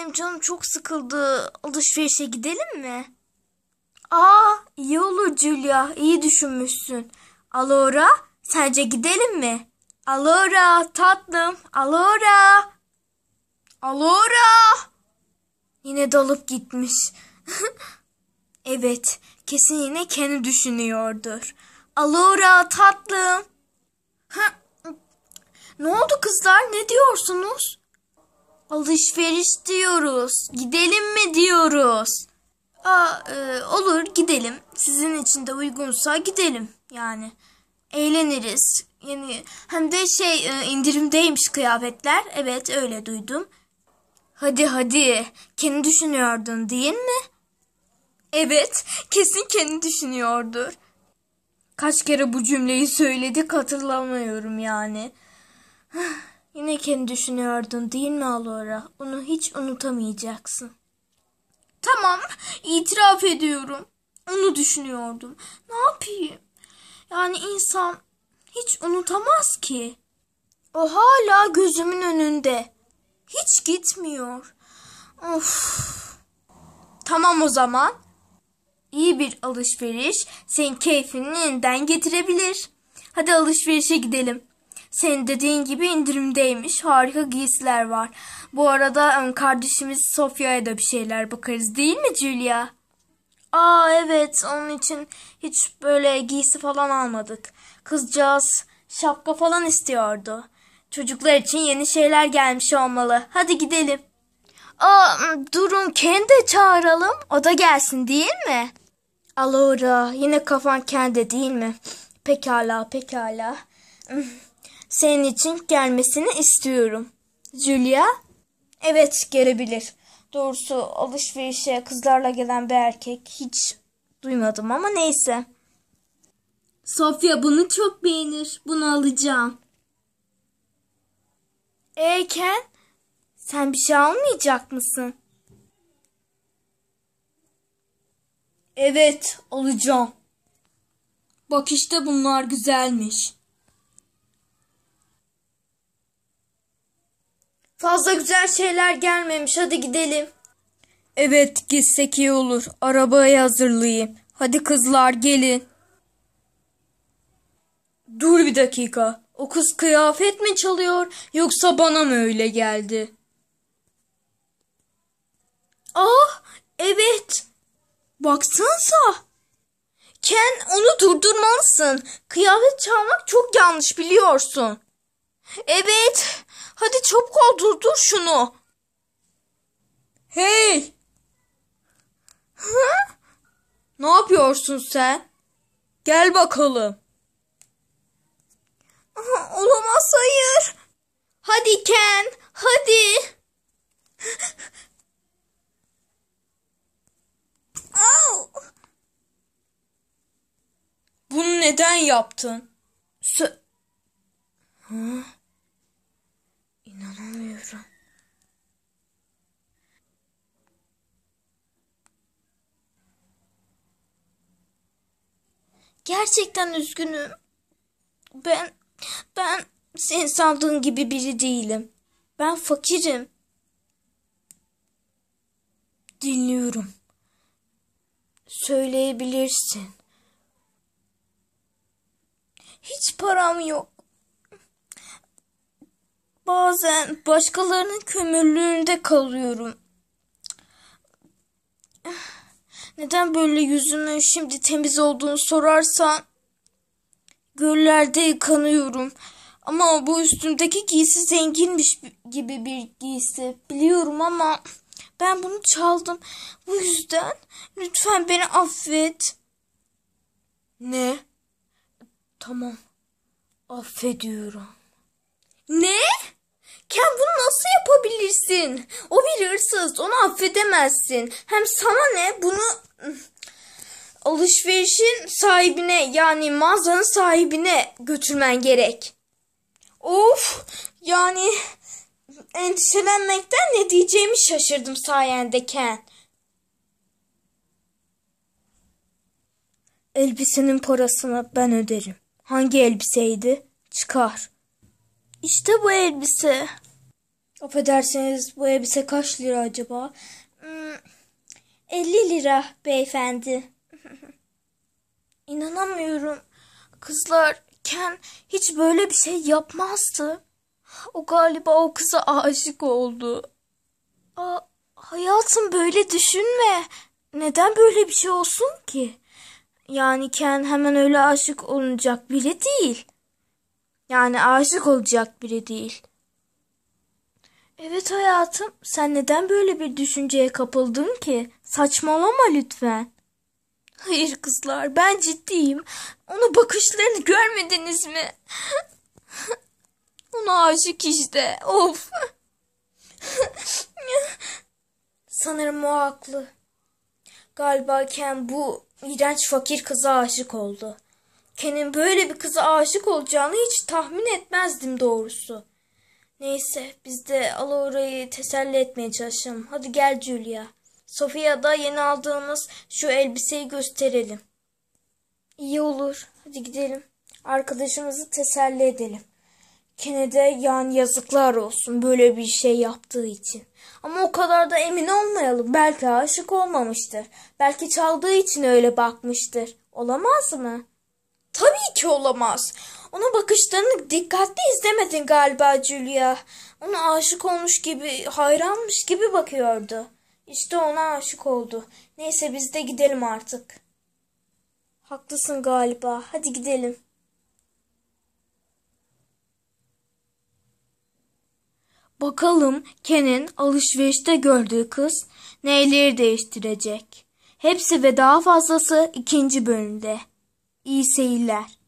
benim canım çok sıkıldı. Alışverişe gidelim mi? Aa, iyi olur Julia. İyi düşünmüşsün. Alora, sence gidelim mi? Alora, tatlım. Alora. Alora. Yine dalıp gitmiş. evet, kesin yine kendi düşünüyordur. Alora, tatlım. Ha, ne oldu kızlar? Ne diyorsunuz? Alışveriş diyoruz. Gidelim mi diyoruz? Aa, e, olur gidelim. Sizin için de uygunsa gidelim. Yani eğleniriz. Yani hem de şey e, indirimdeymiş kıyafetler. Evet öyle duydum. Hadi hadi. Kendi düşünüyordun değil mi? Evet, kesin kendi düşünüyordur. Kaç kere bu cümleyi söyledik hatırlamıyorum yani. Yine kendi düşünüyordun değil mi Alora? Onu hiç unutamayacaksın. Tamam, itiraf ediyorum. Onu düşünüyordum. Ne yapayım? Yani insan hiç unutamaz ki. O hala gözümün önünde. Hiç gitmiyor. Of. Tamam o zaman. İyi bir alışveriş senin keyfini yeniden getirebilir. Hadi alışverişe gidelim. Senin dediğin gibi indirimdeymiş. Harika giysiler var. Bu arada kardeşimiz Sofya'ya da bir şeyler bakarız değil mi Julia? Aa evet onun için hiç böyle giysi falan almadık. Kızcağız şapka falan istiyordu. Çocuklar için yeni şeyler gelmiş olmalı. Hadi gidelim. Aa durun kendi çağıralım. O da gelsin değil mi? Alora yine kafan kendi değil mi? Pekala pekala. Senin için gelmesini istiyorum. Julia? Evet gelebilir. Doğrusu alışverişe kızlarla gelen bir erkek hiç duymadım ama neyse. Sofya bunu çok beğenir. Bunu alacağım. Ee Ken? Sen bir şey almayacak mısın? Evet alacağım. Bak işte bunlar güzelmiş. Fazla güzel şeyler gelmemiş. Hadi gidelim. Evet gitsek iyi olur. Arabayı hazırlayayım. Hadi kızlar gelin. Dur bir dakika. O kız kıyafet mi çalıyor yoksa bana mı öyle geldi? Ah evet. Baksanıza. Ken onu durdurmalısın. Kıyafet çalmak çok yanlış biliyorsun. Evet. Hadi çabuk ol durdur şunu. Hey. Hı? Ne yapıyorsun sen? Gel bakalım. Aha, olamaz hayır. Hadi Ken. Hadi. Bunu neden yaptın? Sö Hı? İnanamıyorum. Gerçekten üzgünüm. Ben ben senin sandığın gibi biri değilim. Ben fakirim. Dinliyorum. Söyleyebilirsin. Hiç param yok. Bazen başkalarının kömürlüğünde kalıyorum. Neden böyle yüzümün şimdi temiz olduğunu sorarsan göllerde yıkanıyorum. Ama bu üstümdeki giysi zenginmiş gibi bir giysi. Biliyorum ama ben bunu çaldım. Bu yüzden lütfen beni affet. Ne? Tamam. Affediyorum. Ne? Ken bunu nasıl yapabilirsin? O bir hırsız. Onu affedemezsin. Hem sana ne? Bunu alışverişin sahibine yani mağazanın sahibine götürmen gerek. Of yani endişelenmekten ne diyeceğimi şaşırdım sayende Ken. Elbisenin parasını ben öderim. Hangi elbiseydi? Çıkar. İşte bu elbise. Affedersiniz bu elbise kaç lira acaba? Hmm, 50 lira beyefendi. İnanamıyorum. Kızlar Ken hiç böyle bir şey yapmazdı. O galiba o kıza aşık oldu. Aa, hayatım böyle düşünme. Neden böyle bir şey olsun ki? Yani Ken hemen öyle aşık olacak biri değil. Yani aşık olacak biri değil. Evet hayatım, sen neden böyle bir düşünceye kapıldın ki? Saçmalama lütfen. Hayır kızlar, ben ciddiyim. Onu bakışlarını görmediniz mi? Ona aşık işte. Of. Sanırım o haklı. Galiba Ken bu iğrenç fakir kıza aşık oldu. Ken'in böyle bir kıza aşık olacağını hiç tahmin etmezdim doğrusu. Neyse biz de Alaura'yı teselli etmeye çalışalım. Hadi gel Julia. Sofia'da yeni aldığımız şu elbiseyi gösterelim. İyi olur. Hadi gidelim. Arkadaşımızı teselli edelim. Kenne'de yani yazıklar olsun böyle bir şey yaptığı için. Ama o kadar da emin olmayalım. Belki aşık olmamıştır. Belki çaldığı için öyle bakmıştır. Olamaz mı? Tabii ki olamaz. Ona bakışlarını dikkatli izlemedin galiba Julia. Ona aşık olmuş gibi, hayranmış gibi bakıyordu. İşte ona aşık oldu. Neyse biz de gidelim artık. Haklısın galiba. Hadi gidelim. Bakalım Ken'in alışverişte gördüğü kız neyleri değiştirecek. Hepsi ve daha fazlası ikinci bölümde. İyi seyirler.